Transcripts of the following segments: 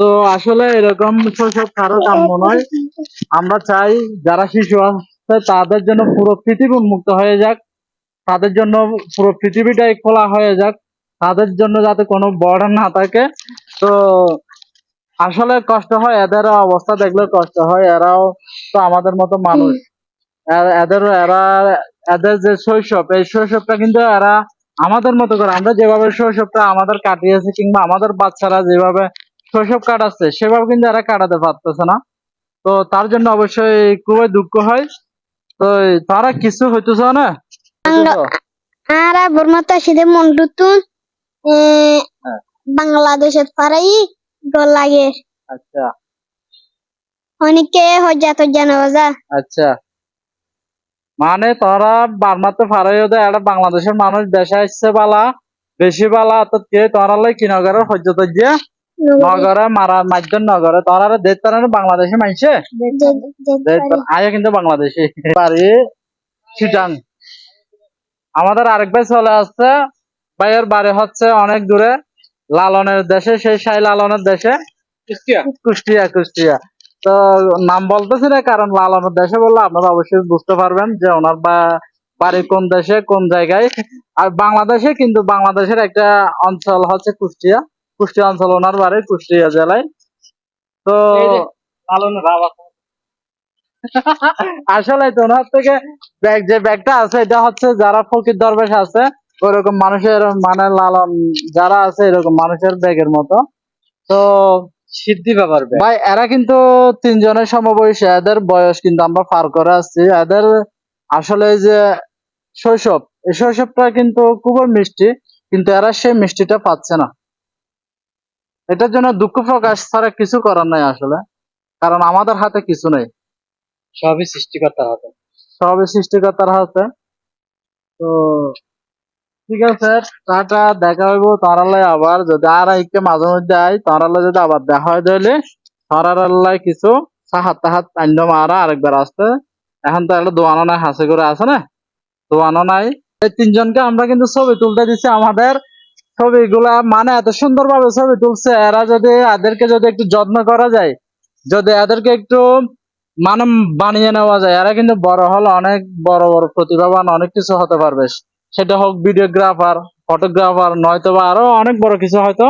তো আসলে এরকম শৈশব কারও কাম্য নয়। আমরা চাই যারা শিশু আছে, তাদের জন্য পুরো পৃথিবী উন্মুক্ত হয়ে যাক। তাদের জন্য পুরো পৃথিবীটাই খোলা হয়ে যাক। তাদের জন্য যাতে কোনো বর্ডার না থাকে। তো আসলে কষ্ট হয় এদের অবস্থা দেখলে কষ্ট হয়। এরাও তো আমাদের মতো মানুষ। এদের এরা, এদের যে শৈশব, এই শৈশবটা কিন্তু এরা আমাদের মতো করে, আমরা যেভাবে শৈশবটা আমাদের কাটিয়েছি কিংবা আমাদের বাচ্চারা যেভাবে শৈশব কাটাচ্ছে সেভাবে কিন্তু এরা কাটাতে পারতেছে না। তো তার জন্য অবশ্যই খুবই দুঃখ হয়। তো তারা কিছু হইতেছে না? আর বর্মাতা মন্ডুতুন হ্যাঁ। বাংলাদেশের পারাই লাগে। আচ্ছা। অনেকে হজ্জা আচ্ছা। মানে তোরা বার্মাতে ফারাই ওদের একটা বাংলাদেশের মানুষ দেশে আসছে বালা বেশি বালা তো কে? তোরা লাই কি নগরের সহ্য তজ্জা। নগরে মারা মাধ্যম নগরে। তোরা দেশ তারা বাংলাদেশে মাইছে আয়া কিন্তু বাংলাদেশি। বাড়ি চিটাং আমাদের আরেক ভাই চলে আসছে। ভাইয়ের বাড়ি হচ্ছে অনেক দূরে লালনের দেশে সেই সাই লালনের দেশে। কুষ্টিয়া কুষ্টিয়া। তো নাম বলতেছি না কারণ লালনের দেশে বললে আপনারা অবশ্যই বুঝতে পারবেন যে ওনার বা বাড়ি কোন দেশে কোন জায়গায়। আর বাংলাদেশে কিন্তু বাংলাদেশের একটা অঞ্চল হচ্ছে কুষ্টিয়া। কুষ্টিয়া অঞ্চল ওনার বাড়ি কুষ্টিয়া জেলায়। তো। আসলে তো ওনার থেকে ব্যাগ যে ব্যাগটা আছে এটা হচ্ছে যারা ফকির দরবেশ আছে ওরকম মানুষের মানে লালন যারা আছে এরকম মানুষের ব্যাগের মতো। তো সিদ্ধি ব্যাপার ভাই এরা কিন্তু তিনজনের সমবয়সী। এদের বয়স কিন্তু আমরা পার করে আসছি। এদের আসলে যে শৈশব এই শৈশবটা কিন্তু খুবই মিষ্টি কিন্তু এরা সেই মিষ্টিটা পাচ্ছে না। এটার জন্য দুঃখ প্রকাশ ছাড়া কিছু করার নাই আসলে। কারণ আমাদের হাতে কিছু নেই। সবই সৃষ্টিকর্তার হাতে। সবই সৃষ্টিকর্তার হাতে। তো ঠিক আছে টাটা দেখা হইব তারালে আবার। যদি আর আইকে মাঝে মধ্যে আই তারালে যদি আবার দেখা হয় তাহলে তারালাই কিছু সাহাত তাহাত আন্য মারা আরেকবার আসতে। এখন তো একটা দোয়ানো নাই হাসি করে আছে না? দোয়ানো নাই। এই তিনজনকে আমরা কিন্তু ছবি তুলতে দিছি আমাদের ছবিগুলা মানে এত সুন্দর ভাবে ছবি তুলছে, এরা যদি এদেরকে যদি একটু যত্ন করা যায়, যদি এদেরকে একটু মানে বানিয়ে নেওয়া যায়, এরা কিন্তু বড় হলে অনেক বড় বড় প্রতিভাবান অনেক কিছু হতে পারবে। সেটা হোক ভিডিওগ্রাফার, ফটোগ্রাফার নয়তো বা আরও অনেক বড় কিছু হয়তো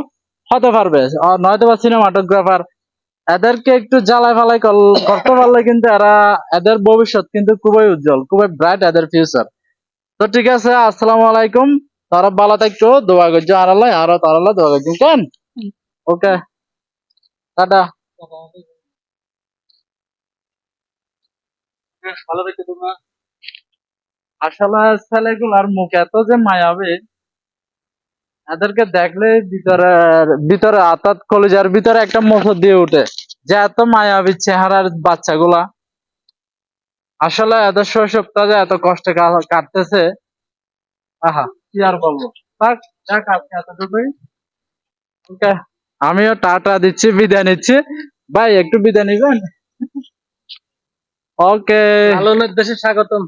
হতে পারবে। নয়তো বা সিনেমাটোগ্রাফার। এদেরকে একটু জ্বালাই ফালাই কর- করতে পারলে কিন্তু এরা এদের ভবিষ্যৎ কিন্তু খুবই উজ্জ্বল, খুবই ব্রাইট এদের ফিউচার তো ঠিক আছে, আসসালামু আলাইকুম। তারা ভালো থাকতো দোয়া করছ আর আল্লাহ আরও তার আল্লাহ দোয়া করছ কেন? ওকে। টাটা। ভালো তোমরা। আসলে ছেলেগুলার মুখ এত যে মায়াবী। এদেরকে দেখলে ভিতরে ভিতরে অর্থাৎ কলিজার ভিতরে একটা দিয়ে উঠে। যে এত মায়াবী চেহারার বাচ্চাগুলা। আসলে এদের শৈশবটা যে এত কষ্টে কাটতেছে। আহা। কি আর বলব? থাক যাক আজকে এতটুকুই। আমিও টাটা দিচ্ছি বিদায় নিচ্ছি। ভাই একটু বিদায় নিবেন? ওকে লালনের দেশে স্বাগতম।